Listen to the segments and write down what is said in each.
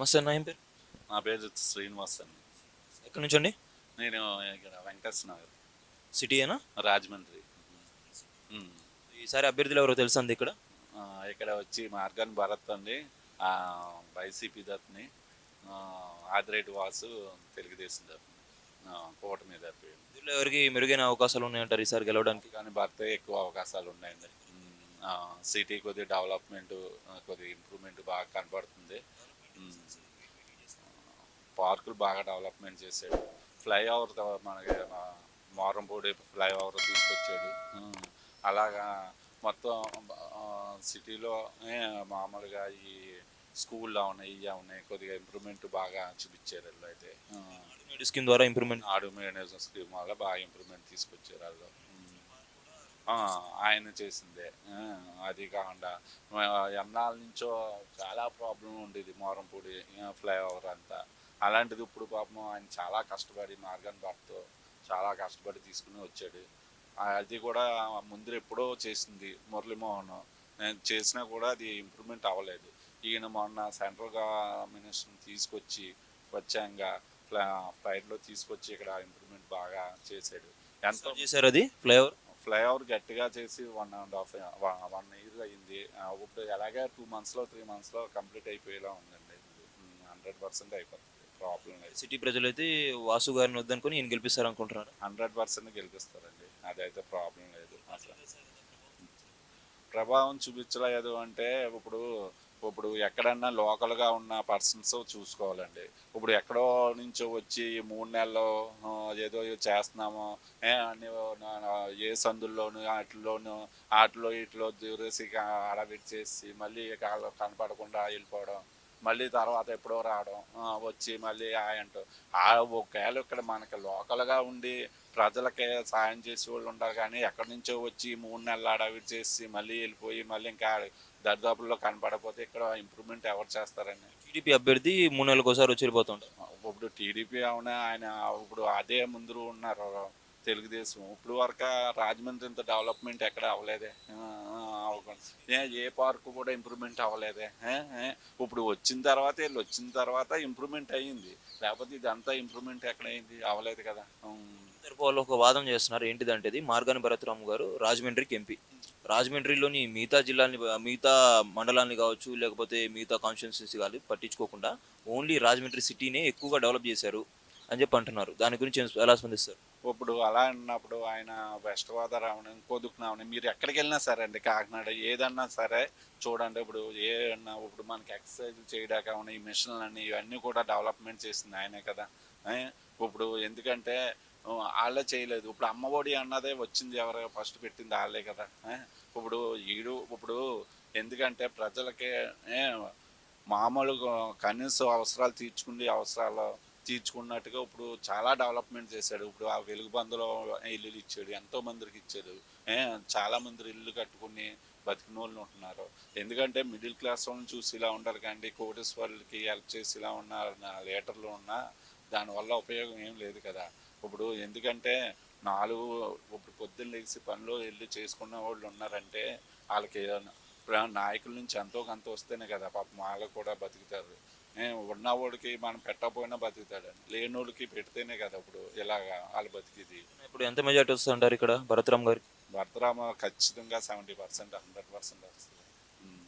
నమస్తే అన్న ఏం పేరు? నా పేరు శ్రీనివాస్ అండి. ఎక్కడి నుంచి అండి? నేను ఇక్కడ వెంకటేశ్వర నగర్. సిటీయేనా? రాజమండ్రి. ఉమ్. ఈసారి అభ్యర్థులు ఎవరో తెలుసా అండి ఇక్కడ? ఆ, ఇక్కడ వచ్చి మార్గాన్ భరత్ అండి. వైసీపీ ఆ, ఆదిరెడ్డి వాసు తెలుగుదేశం తరఫుని ఆ, కూటమి ఎవరికి మెరుగైన అవకాశాలు ఉన్నాయంటారు ఈసారి గెలవడానికి? కానీ భర్త ఎక్కువ అవకాశాలు ఉన్నాయండి. ఉమ్, ఆ, సిటీ కొద్దిగా డెవలప్మెంట్ కొద్దిగా ఇంప్రూవ్మెంట్ బాగా కనబడుతుంది. పార్కులు బాగా డెవలప్మెంట్ చేశాడు. ఫ్లైఓవర్ మనకి మోరంపూడి ఫ్లైఓవర్ తీసుకొచ్చాడు. అలాగా మొత్తం సిటీలో మామూలుగా ఈ స్కూల్లో ఉన్నాయి ఇవి ఉన్నాయి కొద్దిగా ఇంప్రూవ్మెంట్ బాగా చూపించారు వీళ్ళు అయితే. స్కీమ్ ద్వారా ఇంప్రూవ్మెంట్ ఆడు మేనేజర్ స్కీమ్ వల్ల బాగా ఇంప్రూవ్మెంట్ తీసుకొచ్చారు వాళ్ళు. ఆయన చేసిందే. అది కాకుండా ఎన్నాళ్ళ నుంచో చాలా ప్రాబ్లం ఉండేది మోరంపూడి ఫ్లైఓవర్ అంతా. అలాంటిది ఇప్పుడు పాపం ఆయన చాలా కష్టపడి మార్గన్ భర్తతో చాలా కష్టపడి తీసుకుని వచ్చాడు. అది కూడా ముందు ఎప్పుడో చేసింది మురళీమోహన్. నేను చేసినా కూడా అది ఇంప్రూవ్మెంట్ అవ్వలేదు. ఈయన మొన్న సెంట్రల్ మినిస్టర్ని తీసుకొచ్చి స్వచ్ఛంగా ఫ్లై ఫ్లైట్లో తీసుకొచ్చి ఇక్కడ ఇంప్రూవ్మెంట్ బాగా చేశాడు. ఎంత చేశారు అది? ఫ్లైఓవర్ ఫ్లైఓవర్ గట్టిగా చేసి one and half one year అయింది ఇప్పుడు ఎలాగే టూ మంత్స్లో త్రీ మంత్స్లో కంప్లీట్ అయిపోయేలా ఉందండి. హండ్రెడ్ పర్సెంట్ అయిపోతుంది. ప్రాబ్లం లేదు. సిటీ ప్రజలైతే వాసు గారిని వద్దనుకొని ఈయన గెలిపిస్తారు అనుకుంటున్నారు హండ్రెడ్ పర్సెంట్ గెలిపిస్తారండి. అదైతే ప్రాబ్లం లేదు. అసలు ప్రభావం చూపించలేదు అంటే ఇప్పుడు ఇప్పుడు ఎక్కడన్నా లోకల్గా ఉన్న పర్సన్స్ చూసుకోవాలండి. ఇప్పుడు ఎక్కడో నుంచో వచ్చి మూడు నెలలు ఏదో చేస్తున్నాము ఏ అన్ని నా- నా- ఏ సందుల్లోను వాటిల్లోనూ వాటిలో ఇట్లో దూరేసి అడవిడి చేసి మళ్ళీ కాళ్ళు కనపడకుండా వెళ్ళిపోవడం మళ్ళీ తర్వాత ఎప్పుడో రావడం వచ్చి మళ్ళీ ఆయంటూ ఆ ఒకవేళ ఇక్కడ మనకి లోకల్గా ఉండి ప్రజలకే సాయం చేసే వాళ్ళు ఉంటారు కానీ ఎక్కడి నుంచో వచ్చి మూడు నెలలు అడవి చేసి మళ్ళీ వెళ్ళిపోయి మళ్ళీ ఇంకా దరిదాపుల్లో కనపడకపోతే ఇక్కడ ఇంప్రూవ్మెంట్ ఎవరు చేస్తారండి? టీడీపీ అభ్యర్థి మూడు నెలలకు ఒకసారి వచ్చి వెళ్ళిపోతుంటారు. ఇప్పుడు టీడీపీ అవునా ఆయన ఇప్పుడు అదే ముందు ఉన్నారు. తెలుగుదేశం. ఇప్పుడు వరకు రాజమండ్రి ఇంత డెవలప్మెంట్ ఎక్కడ అవ్వలేదే. అవ్వకుండా. ఏ ఏ పార్కు కూడా ఇంప్రూవ్మెంట్ అవ్వలేదే. ఇప్పుడు వచ్చిన తర్వాత వీళ్ళు వచ్చిన తర్వాత ఇంప్రూవ్మెంట్ అయ్యింది. లేకపోతే ఇదంతా ఇంప్రూవ్మెంట్ ఎక్కడ అయింది అవ్వలేదు కదా. వాళ్ళు ఒక వాదం చేస్తున్నారు. ఏంటిదంటే ఇది మార్గాని భరతరాము గారు రాజమండ్రికి ఎంపీ. రాజమండ్రిలోని మిగతా జిల్లాని మిగతా మండలాన్ని కావచ్చు లేకపోతే మిగతా కాన్స్టిట్యున్సీస్ కానీ పట్టించుకోకుండా ఓన్లీ రాజమండ్రి సిటీనే ఎక్కువగా డెవలప్ చేశారు అని చెప్పి అంటున్నారు. దాని గురించి ఎలా స్పందిస్తారు? ఇప్పుడు అలా అన్నప్పుడు ఆయన వెస్ట్ గోదావరి కొదుకున్నామని మీరు ఎక్కడికి వెళ్ళినా సరే అండి కాకినాడ ఏదన్నా సరే చూడండి ఇప్పుడు ఏ అన్నా ఇప్పుడు మనకి ఎక్సర్సైజ్ చేయడానికి అవును ఈ మిషన్లు అన్ని ఇవన్నీ కూడా డెవలప్మెంట్ చేసింది ఆయనే కదా. ఇప్పుడు ఎందుకంటే వాళ్ళే చేయలేదు. ఇప్పుడు అమ్మఒడి అన్నదే వచ్చింది ఎవరు ఫస్ట్ పెట్టింది వాళ్ళే కదా. ఇప్పుడు ఈడు ఇప్పుడు ఎందుకంటే ప్రజలకి మామూలుగా కనీస అవసరాలు తీర్చుకునే అవసరాలు తీర్చుకున్నట్టుగా ఇప్పుడు చాలా డెవలప్మెంట్ చేశాడు. ఇప్పుడు ఆ వెలుగు బంధులో ఇల్లులు ఇచ్చాడు ఎంతో మందికి ఇచ్చాడు. చాలా మంది ఇల్లు కట్టుకుని బతికిన వాళ్ళు ఉంటున్నారు. ఎందుకంటే మిడిల్ క్లాస్ వాళ్ళని చూసి ఇలా ఉండాలి కానీ కోటేశ్వర్లకి హెల్ప్ చేసి ఇలా ఉన్న లీటర్లు ఉన్నా దానివల్ల ఉపయోగం ఏం లేదు కదా. ఇప్పుడు ఎందుకంటే నాలుగు ఇప్పుడు పొద్దున్న లేచి పనిలో వెళ్ళి చేసుకున్న వాళ్ళు ఉన్నారంటే వాళ్ళకి నాయకుల నుంచి ఎంతో కొంత వస్తేనే కదా పాపం వాళ్ళు కూడా బతుకుతారు. ఉన్నవాడికి మనం పెట్టకపోయినా బతుకుతాడండి. లేనోడికి పెడితేనే కదా ఇప్పుడు ఇలాగా వాళ్ళు బతికిది. ఇప్పుడు ఎంత మెజార్టీ వస్తుంది అంటారు ఇక్కడ భరత్రామ్ గారికి భర్తరామ ఖచ్చితంగా సెవెంటీ పర్సెంట్ హండ్రెడ్ పర్సెంట్ వస్తుంది.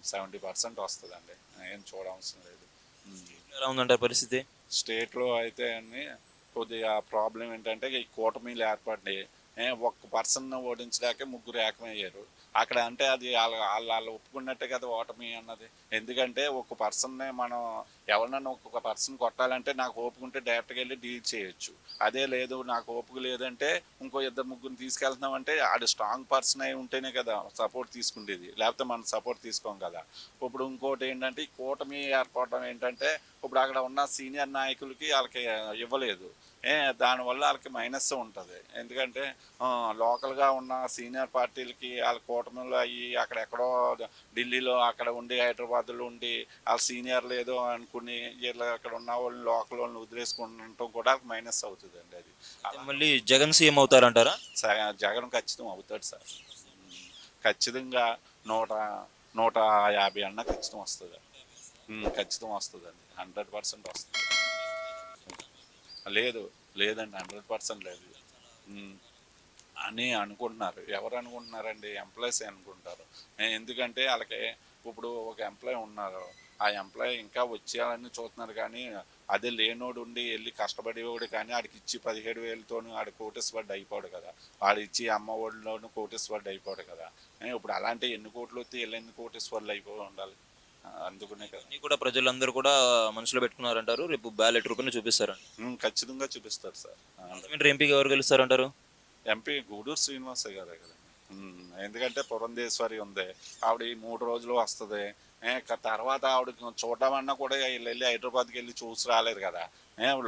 సెవెంటీ పర్సెంట్ వస్తుందండి. ఏం చూడవసరం లేదు. ఎలా ఉందంటారు పరిస్థితి? స్టేట్లో అయితే అన్ని కొద్దిగా ప్రాబ్లం ఏంటంటే ఈ కూటమిలు ఏర్పడినాయి ఏ, ఒక్క పర్సన్ ఓడించడాకే ముగ్గురు ఏకమయ్యారు. అక్కడ అంటే అది వాళ్ళ వాళ్ళ వాళ్ళు ఒప్పుకున్నట్టే కదా ఓటమి అన్నది. ఎందుకంటే ఒక పర్సన్నే మనం ఎవరినన్నా ఒక్కొక్క పర్సన్ కొట్టాలంటే నాకు ఓపుకుంటే డైరెక్ట్గా వెళ్ళి డీల్ చేయొచ్చు. అదే లేదు నాకు ఓపిక లేదంటే ఇంకో ఇద్దరు ముగ్గురిని తీసుకెళ్తున్నామంటే ఆడు స్ట్రాంగ్ పర్సన్ అయి ఉంటేనే కదా సపోర్ట్ తీసుకుండేది. లేకపోతే మనం సపోర్ట్ తీసుకోం కదా. ఇప్పుడు ఇంకోటి ఏంటంటే ఈ కూటమి ఏర్పడడం ఏంటంటే ఇప్పుడు అక్కడ ఉన్న సీనియర్ నాయకులకి వాళ్ళకి ఇవ్వలేదు. దానివల్ల వాళ్ళకి మైనస్ ఉంటుంది. ఎందుకంటే లోకల్గా ఉన్న సీనియర్ పార్టీలకి వాళ్ళ కూటమిలో అయ్యి అక్కడెక్కడో ఢిల్లీలో అక్కడ ఉండి హైదరాబాద్లో ఉండి వాళ్ళ సీనియర్లు ఏదో అనుకుని వీళ్ళు అక్కడ ఉన్న వాళ్ళని లోకల్ వాళ్ళని వదిలేసుకుంటం కూడా వాళ్ళకి మైనస్ అవుతుంది అండి అది మళ్ళీ జగన్ సీఎం అవుతారంటారా? జగన్ ఖచ్చితం అవుతాడు సార్. ఖచ్చితంగా నూట నూట యాభై అన్న ఖచ్చితం వస్తుంది. ఖచ్చితం వస్తుందండి. హండ్రెడ్ పర్సెంట్ వస్తుంది. లేదు లేదండి హండ్రెడ్ పర్సెంట్ లేదు. అని అనుకుంటున్నారు. ఎవరు అనుకుంటున్నారండి? ఎంప్లాయీస్ అనుకుంటారు? ఎందుకంటే వాళ్ళకి ఇప్పుడు ఒక ఎంప్లాయీ ఉన్నారు. ఆ ఎంప్లాయీ ఇంకా వచ్చేయాలని చూస్తున్నారు కానీ అదే లేనోడు ఉండి వెళ్ళి కష్టపడేవాడు కానీ ఆడికి ఇచ్చి పదిహేడు వేలతోనూ ఆడు కోటేశ్వరుడు అయిపోడు కదా. వాడు ఇచ్చి అమ్మ ఒడిలోను అయిపోడు కదా. ఇప్పుడు అలాంటి ఎన్ని కోట్లు వస్తే వీళ్ళు ఎన్ని కోటేశ్వర్లు అయిపోయి ఉండాలి? అందుకునే కదా. ఇవన్నీ కూడా ప్రజలందరూ కూడా మనసులో పెట్టుకున్నారంటారు. రేపు బ్యాలెట్ రూపంలో చూపిస్తారండి ఉమ్, ఖచ్చితంగా చూపిస్తారు సార్. ఆ, రాజమండ్రి ఎంపీకి ఎవరు గెలుస్తారంటారు? ఎంపీ గూడూరు శ్రీనివాస గారే కదా. ఉమ్, ఎందుకంటే పురంధేశ్వరి ఉంది. ఆవిడ ఈ మూడు రోజులు వస్తుంది. తర్వాత ఆవిడ చూడమన్నా కూడా వెళ్ళి హైదరాబాద్కి వెళ్ళి చూసి రాలేరు కదా.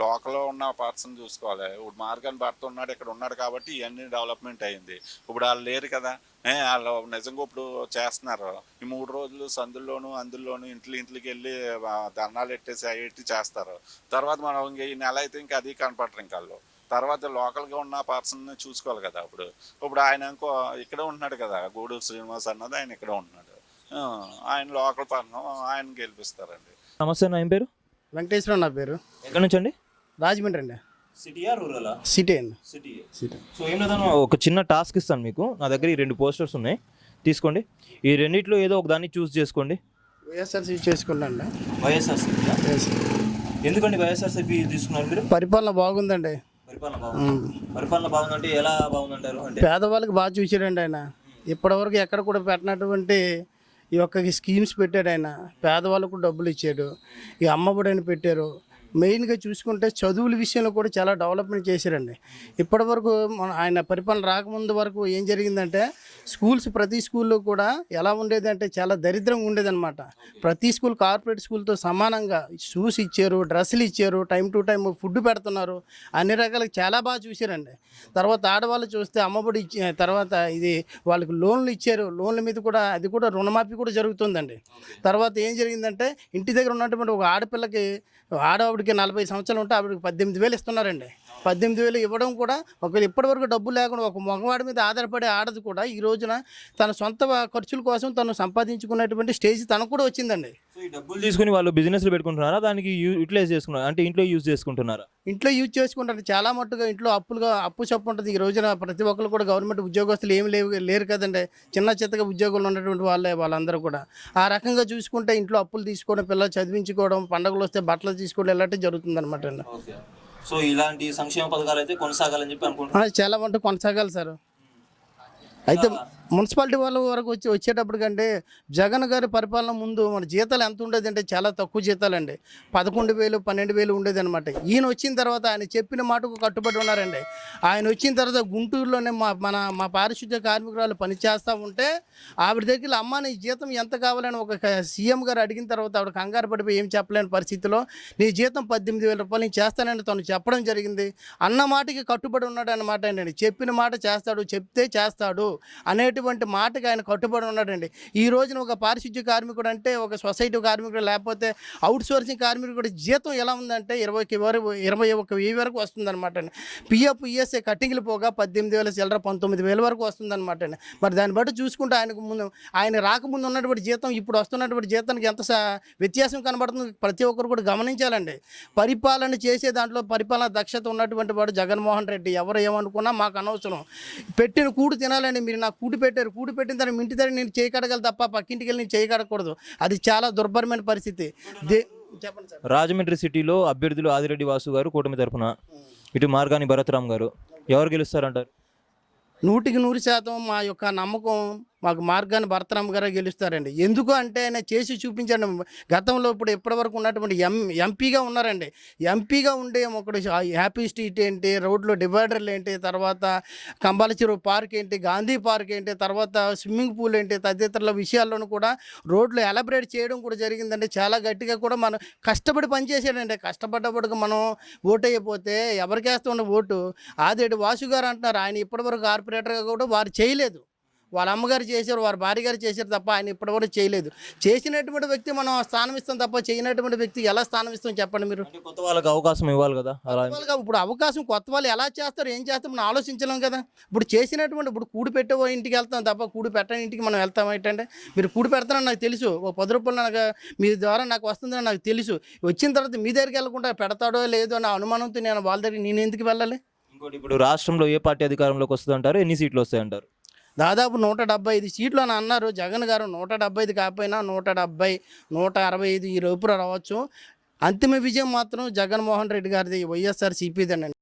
లోకల్లో ఉన్న పర్సన్ చూసుకోవాలి. ఇప్పుడు మార్గన్ భర్త ఉన్నాడు ఇక్కడ ఉన్నాడు కాబట్టి ఇవన్నీ డెవలప్మెంట్ అయింది. ఇప్పుడు వాళ్ళు లేరు కదా. వాళ్ళు నిజంగా ఇప్పుడు చేస్తున్నారు. ఈ మూడు రోజులు సందుల్లోనూ అందుల్లోనూ ఇంట్లో ఇంట్లోకి వెళ్ళి దండాలు ధర్నాలు ఎట్టేసి అవి ఎట్టి చేస్తారు. తర్వాత మనం ఇంక ఈ నెల అయితే ఇంకా అది కనపడరు ఇంకా వాళ్ళు. తర్వాత లోకల్గా ఉన్న పర్సన్ చూసుకోవాలి కదా అప్పుడు ఇప్పుడు ఆయన ఇంకో ఇక్కడే ఉంటున్నాడు కదా గూడూరు శ్రీనివాస్ అన్నది ఆయన ఇక్కడే ఉంటున్నాడు. ఆయన లోకల్ పర్సన్ ఆయన గెలిపిస్తారండి. నమస్తే నా ఏం పేరు? వెంకటేశ్వర నా పేరు. ఎక్కడి నుంచి అండి? రాజమండ్రి అండి. సిటీయా రూరలా? సిటీ అండి. సిటీ. సిటీ. సో ఏం లేదన్నా ఒక చిన్న టాస్క్ ఇస్తాను మీకు. నా దగ్గర ఈ రెండు పోస్టర్స్ ఉన్నాయి. తీసుకోండి. ఈ రెండిట్లో ఏదో ఒక దాన్ని చూస్ చేసుకోండి. వైఎస్ఆర్సీ వైఎస్ఆర్సీపీ Yes. ఎందుకండి వైఎస్ఆర్సీపీ తీసుకున్నారు మీరు? పరిపాలన బాగుందండి. పరిపాలన బాగుంది? పరిపాలన బాగుందంటే ఎలా బాగుందంటారు? అంటే పేదవాళ్ళకి బాగా చూసాడండి ఆయన. ఇప్పటివరకు ఎక్కడ కూడా పెట్టినటువంటి ఈ యొక్క స్కీమ్స్ పెట్టాడు ఆయన. పేదవాళ్ళకు డబ్బులు ఇచ్చాడు. ఈ అమ్మఒడి అని పెట్టారు. మెయిన్గా చూసుకుంటే చదువుల విషయంలో కూడా చాలా డెవలప్మెంట్ చేశారండి. ఇప్పటివరకు మన ఆయన పరిపాలన రాకముందు వరకు ఏం జరిగిందంటే స్కూల్స్ ప్రతి స్కూల్లో కూడా ఎలా ఉండేది అంటే చాలా దరిద్రంగా ఉండేదన్నమాట. ప్రతి స్కూల్ కార్పొరేట్ స్కూల్తో సమానంగా షూస్ ఇచ్చారు డ్రెస్సులు ఇచ్చారు టైం టు టైం ఫుడ్ పెడుతున్నారు అన్ని రకాల చాలా బాగా చూశారండి. తర్వాత ఆడవాళ్ళు చూస్తే అమ్మఒడి ఇచ్చి తర్వాత ఇది వాళ్ళకి లోన్లు ఇచ్చారు లోన్ల మీద కూడా అది కూడా రుణమాఫీ కూడా జరుగుతుందండి. తర్వాత ఏం జరిగిందంటే ఇంటి దగ్గర ఉన్నటువంటి ఒక ఆడపిల్లకి ఆవిడకి నలభై సంవత్సరాలు ఉంటే ఆవిడకి పద్దెనిమిది వేలు ఇస్తున్నారండి. పద్దెనిమిది వేలు ఇవ్వడం కూడా ఒకవేళ ఇప్పటివరకు డబ్బు లేకుండా ఒక మగవాడి మీద ఆధారపడే ఆడది కూడా ఈ రోజున తన సొంత ఖర్చుల కోసం తను సంపాదించుకున్నటువంటి స్టేజ్ తనకు కూడా వచ్చిందండి. సో ఈ డబ్బులు తీసుకుని వాళ్ళు బిజినెస్లు పెట్టుకుంటున్నారా? దానికి యూటిలైజ్ చేసుకున్నారా? అంటే ఇంట్లో యూజ్ చేసుకుంటున్నారా? ఇంట్లో యూజ్ చేసుకుంటారు. చాలా మట్టుగా ఇంట్లో అప్పులుగా అప్పు చెప్పు ఉంటుంది. ఈ రోజున ప్రతి ఒక్కరు కూడా గవర్నమెంట్ ఉద్యోగస్తులు ఏమి లేవు లేరు కదండి. చిన్న చిత్తగా ఉద్యోగులు ఉన్నటువంటి వాళ్ళే వాళ్ళందరూ కూడా. ఆ రకంగా చూసుకుంటే ఇంట్లో అప్పులు తీసుకోవడం పిల్లలు చదివించుకోవడం పండుగలు వస్తే బట్టలు తీసుకోవడం ఇలాంటివి జరుగుతుంది అనమాట అండి సో ఇలాంటి సంక్షేమ పథకాలు అయితే కొనసాగాలని చెప్పి అనుకుంటున్నాను. చాలా మటుకు కొనసాగాలి సార్. అయితే మున్సిపాలిటీ వాళ్ళ వరకు వచ్చి వచ్చేటప్పటికంటే జగన్ గారి పరిపాలన ముందు మన జీతాలు ఎంత ఉండేది అంటే చాలా తక్కువ జీతాలండి. పదకొండు వేలు పన్నెండు వేలు ఉండేది అనమాట ఈయన వచ్చిన తర్వాత ఆయన చెప్పిన మాటకు కట్టుబడి ఉన్నారండి. ఆయన వచ్చిన తర్వాత గుంటూరులోనే మా మన మా పారిశుద్ధ్య కార్మికురాలు పని చేస్తూ ఉంటే ఆవిడ దగ్గర అమ్మ నీ జీతం ఎంత కావాలని ఒక సీఎం గారు అడిగిన తర్వాత ఆవిడ కంగారు పడిపోయి ఏం చెప్పలేని పరిస్థితిలో నీ జీతం పద్దెనిమిది వేల రూపాయలు నేను చేస్తానని తను చెప్పడం జరిగింది. అన్న మాటకి కట్టుబడి ఉన్నాడు అన్నమాట అండి. చెప్పిన మాట చేస్తాడు చెప్తే చేస్తాడు. అనేటువంటి మాటకి ఆయన కట్టుబడి ఉన్నాడండి. ఈ రోజున ఒక పారిశుద్ధ్య కార్మికుడు అంటే ఒక సొసైటీ కార్మికుడు లేకపోతే అవుట్ సోర్సింగ్ కార్మికుడు జీతం ఎలా ఉందంటే ఇరవైకి వరకు ఇరవై ఒక వెయ్యి వరకు వస్తుందన్నమాట అండి. పిఎఫ్ ఈఎస్ఐ కట్టింగ్లు పోగా పద్దెనిమిది వేల చిల్లర పంతొమ్మిది వేల వరకు వస్తుందన్నమాట అండి. మరి దాన్ని బట్టి చూసుకుంటే ఆయనకు ముందు ఆయన రాకముందు ఉన్నటువంటి జీతం ఇప్పుడు వస్తున్నటువంటి జీతానికి ఎంత వ్యత్యాసం కనబడుతుంది ప్రతి ఒక్కరు కూడా గమనించాలండి. పరిపాలన చేసే దాంట్లో పరిపాలన దక్షత ఉన్నటువంటి వాడు జగన్మోహన్ రెడ్డి. ఎవరు ఏమనుకున్నా మాకు అనవసరం. పెట్టిన కూడు తినాలని మీరు నాకు కూడి పెట్టారు కూడి పెట్టిన తర్వాత ఇంటి దగ్గర నేను చేయకడగలు తప్ప పక్కింటికి వెళ్ళి నేను చేయకడకూడదు అది చాలా దుర్భరమైన పరిస్థితి. దే చెప్పండి సార్. రాజమండ్రి సిటీలో అభ్యర్థులు ఆదిరెడ్డి వాసు గారు కూటమి తరపున. ఇటు మార్గాని భరత్రామ్ గారు. ఎవరు గెలుస్తారంటారు? నూటికి నూరు శాతం మా యొక్క నమ్మకం మాకు మార్గాన్ని భరతరామ్ గారు గెలుస్తారండి. ఎందుకు అంటే ఆయన చేసి చూపించండి. గతంలో ఇప్పుడు ఇప్పటివరకు ఉన్నటువంటి ఎం ఎంపీగా ఉన్నారండి. ఎంపీగా ఉండే ఒకటి హ్యాపీ స్ట్రీట్ ఏంటి రోడ్లో డివైడర్లు ఏంటి తర్వాత కంబాల చెరువు పార్క్ ఏంటి గాంధీ పార్క్ ఏంటి తర్వాత స్విమ్మింగ్ పూల్ ఏంటి తదితరుల విషయాల్లోనూ కూడా రోడ్లు ఎలబరేట్ చేయడం కూడా జరిగిందండి. చాలా గట్టిగా కూడా మనం కష్టపడి పనిచేసాడండి కష్టపడ్డప్పటికి మనం ఓటు అయిపోతే ఎవరికేస్తుండే ఓటు? ఆదేటి వాసు గారు అంటున్నారు. ఆయన ఇప్పటివరకు కార్పొరేటర్గా కూడా వారు చేయలేదు. వాళ్ళ అమ్మగారు చేశారు వారి భార్య గారు చేశారు తప్ప ఆయన ఇప్పటివరకు చేయలేదు. చేసినటువంటి వ్యక్తి మనం స్థానం ఇస్తాం తప్ప చేయనటువంటి వ్యక్తి ఎలా స్థానం ఇస్తాం చెప్పండి మీరు? కొత్త వాళ్ళకి అవకాశం ఇవ్వాలి కదా అలా వాళ్ళగా ఇప్పుడు అవకాశం కొత్త వాళ్ళు ఎలా చేస్తారు ఏం చేస్తాం మనం ఆలోచించలేం కదా. ఇప్పుడు చేసినటువంటి ఇప్పుడు కూడి పెట్టే ఇంటికి వెళ్తాం తప్ప కూడి పెట్టని ఇంటికి మనం వెళ్తాం ఏంటంటే మీరు కూడి పెడతారని నాకు తెలుసు. ఓ పది రూపాయలు నాకు మీ ద్వారా నాకు వస్తుందని నాకు తెలుసు. వచ్చిన తర్వాత మీ దగ్గరికి వెళ్ళకుండా పెడతాడో లేదో అన్న అనుమానంతో నేను వాళ్ళ దగ్గర నేను ఎందుకు వెళ్ళాలి? ఇంకోటి ఇప్పుడు రాష్ట్రంలో ఏ పార్టీ అధికారంలోకి వస్తుంది అంటారు ఎన్ని సీట్లు వస్తాయంటారు? దాదాపు నూట డెబ్బై ఐదు సీట్లు అని అన్నారు. జగన్ గారు నూట డెబ్బై ఐదు కాకపోయినా నూట డెబ్బై నూట అరవై ఐదు ఈ లోపు రావచ్చు. అంతిమ విజయం మాత్రం జగన్మోహన్ రెడ్డి గారిది వైఎస్ఆర్ సిపిదండి